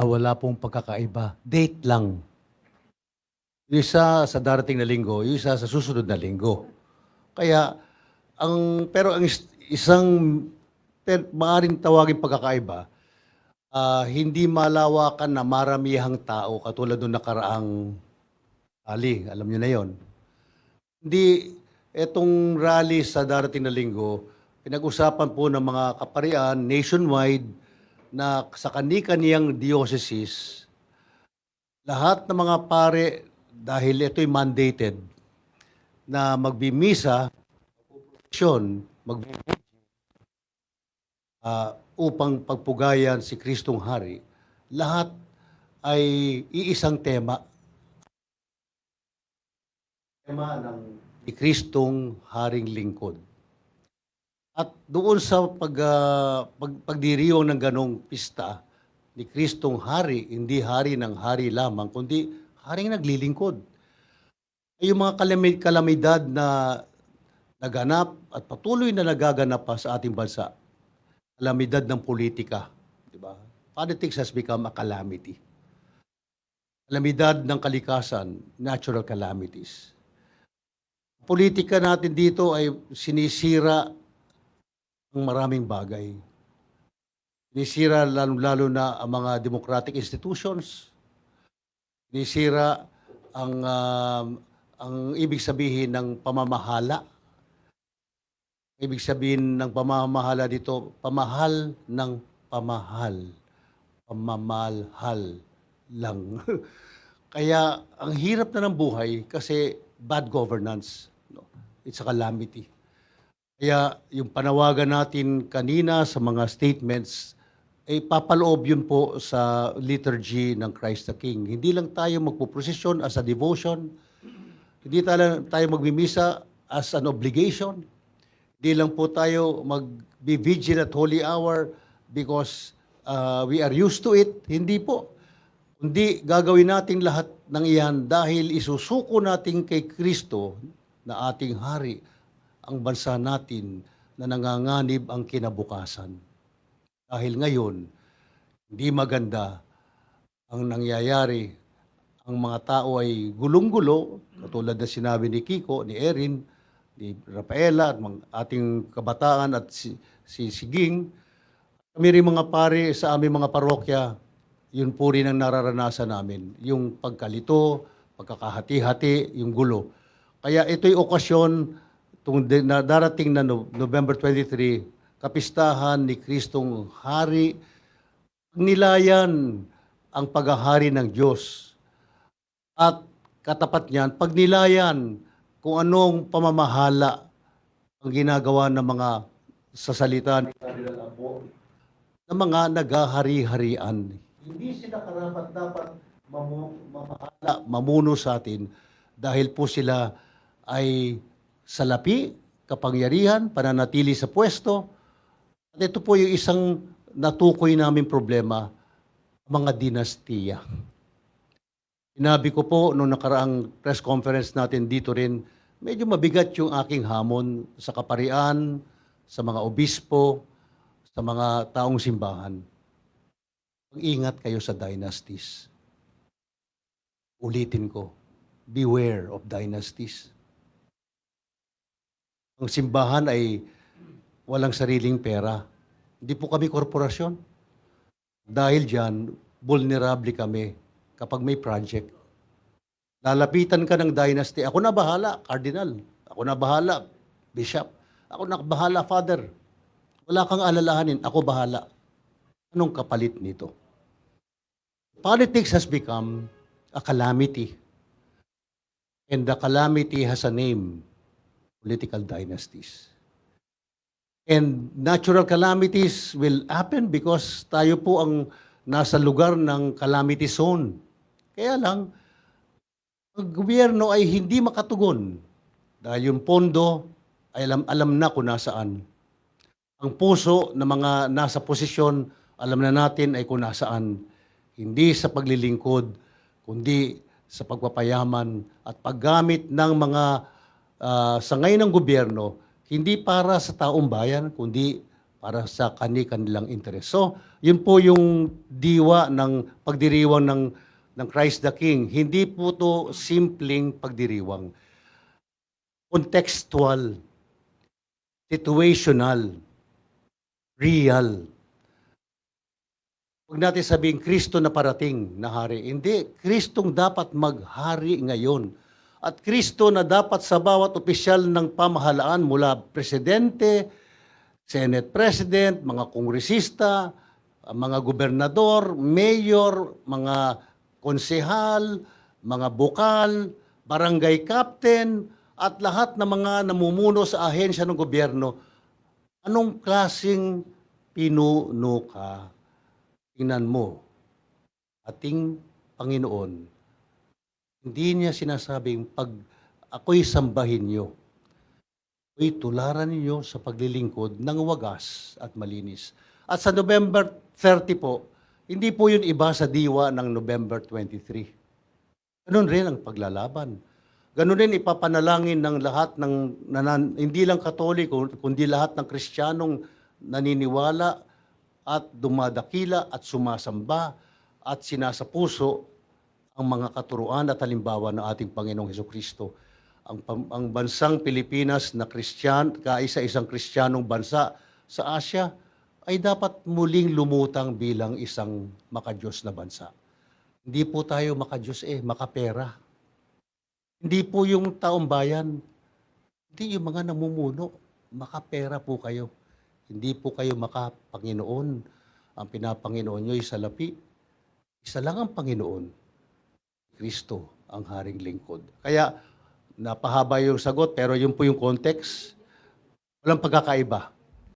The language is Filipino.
Ah, wala pong pagkakaiba. Date lang. Yung isa sa darating na linggo, yung isa sa susunod na linggo. Kaya, ang, pero ang is- isang per, maaaring tawagin pagkakaiba, ah, hindi malawakan na maramihang tao katulad ng nakaraang ali. Alam niyo na yon. Hindi, etong rally sa darating na linggo, pinag-usapan po ng mga kaparian nationwide na sa kani-kaniyang diocese, lahat ng mga pare, dahil ito'y mandated, na magbimisa, magpuprodusyon, magbibigay, ah, upang pagpugayan si Kristong Hari, lahat ay iisang tema. Tema ng ni Kristong Haring Lingkod. At doon sa pag, ah, pag, pagdiriwang ng ganong pista ni Kristong Hari, hindi hari ng hari lamang, kundi haring naglilingkod. Yung mga kalami- kalamidad na naganap at patuloy na nagaganap pa sa ating bansa. Kalamidad ng politika. Di ba? Politics has become a calamity. Kalamidad ng kalikasan, natural calamities. Politika natin dito ay sinisira ang maraming bagay. Sinisira lalo-lalo na ang mga democratic institutions. Sinisira ang um, ang ibig sabihin ng pamamahala. Ibig sabihin ng pamamahala dito, pamahal ng pamahal. Pamamalhal lang. Kaya ang hirap na ng buhay kasi bad governance. No? It's a calamity. Kaya yung panawagan natin kanina sa mga statements, ay papaloob yun po sa liturgy ng Christ the King. Hindi lang tayo magpuprosesyon as a devotion, hindi tayo, tayo magmimisa as an obligation, hindi lang po tayo mag-vigil at holy hour because uh, we are used to it. Hindi po. Kundi gagawin natin lahat ng iyan dahil isusuko natin kay Kristo na ating hari ang bansa natin na nanganganib ang kinabukasan. Dahil ngayon, hindi maganda ang nangyayari. Ang mga tao ay gulong-gulo, katulad na sinabi ni Kiko, ni Erin, ni Rafaela, at ating kabataan at si, si Siging. Kami rin mga pare sa aming mga parokya, yun po rin ang nararanasan namin. Yung pagkalito, pagkakahati-hati, yung gulo. Kaya ito'y okasyon, tung na darating na No- November 23, kapistahan ni Kristong Hari, nilayan ang paghahari ng Diyos. At katapat niyan, pagnilayan kung anong pamamahala ang ginagawa ng mga sa salita ni kanilang apo ng mga naghahari-harian. Hindi sila karapat dapat mamu- mamahala, mamuno sa atin dahil po sila ay salapi, kapangyarihan, pananatili sa pwesto. At ito po yung isang natukoy namin problema, mga dinastiya. Sinabi ko po nung nakaraang press conference natin dito rin, medyo mabigat yung aking hamon sa kaparian, sa mga obispo, sa mga taong simbahan. Mag-ingat kayo sa dynasties. Ulitin ko, beware of dynasties. Ang simbahan ay walang sariling pera. Hindi po kami korporasyon. Dahil dyan, vulnerable kami kapag may project. Lalapitan ka ng dynasty. Ako na bahala, cardinal. Ako na bahala, bishop. Ako na bahala, father. Wala kang alalahanin, ako bahala. Anong kapalit nito? Politics has become a calamity. And the calamity has a name, political dynasties. And natural calamities will happen because tayo po ang nasa lugar ng calamity zone. Kaya lang, ang gobyerno ay hindi makatugon dahil yung pondo ay alam, alam na kung nasaan. Ang puso ng mga nasa posisyon, alam na natin ay kung nasaan. Hindi sa paglilingkod, kundi sa pagpapayaman at paggamit ng mga ah, sangay ng gobyerno, hindi para sa taong bayan, kundi para sa kani-kanilang interes. So, yun po yung diwa ng pagdiriwang ng, ng Christ the King. Hindi po to simpleng pagdiriwang. Contextual, situational, real. Huwag natin sabihin, Kristo na parating na hari. Hindi, Kristong dapat maghari ngayon. At Kristo na dapat sa bawat opisyal ng pamahalaan mula presidente, Senate President, mga kongresista, mga gobernador, mayor, mga konsehal, mga bukal, barangay captain, at lahat ng mga namumuno sa ahensya ng gobyerno, anong klasing pinuno ka? Tingnan mo, ating Panginoon, hindi niya sinasabing pag ako'y sambahin niyo, ako'y tularan ninyo sa paglilingkod ng wagas at malinis. At sa November 30 po, hindi po yun iba sa diwa ng November 23. Ganun rin ang paglalaban. Ganun rin ipapanalangin ng lahat ng, nanan, hindi lang katoliko, kundi lahat ng kristyanong naniniwala at dumadakila at sumasamba at sinasapuso ang mga katuruan at halimbawa ng ating Panginoong Heso Kristo. Ang, ang bansang Pilipinas na Kristyan, kaisa-isang Kristyanong bansa sa Asia, ay dapat muling lumutang bilang isang makadiyos na bansa. Hindi po tayo makadiyos eh, makapera. Hindi po yung taong bayan, hindi yung mga namumuno, makapera po kayo. Hindi po kayo makapanginoon. Ang pinapanginoon nyo ay salapi. Isa lang ang Panginoon. Kristo ang haring lingkod. Kaya napahaba yung sagot pero yun po yung context. Walang pagkakaiba.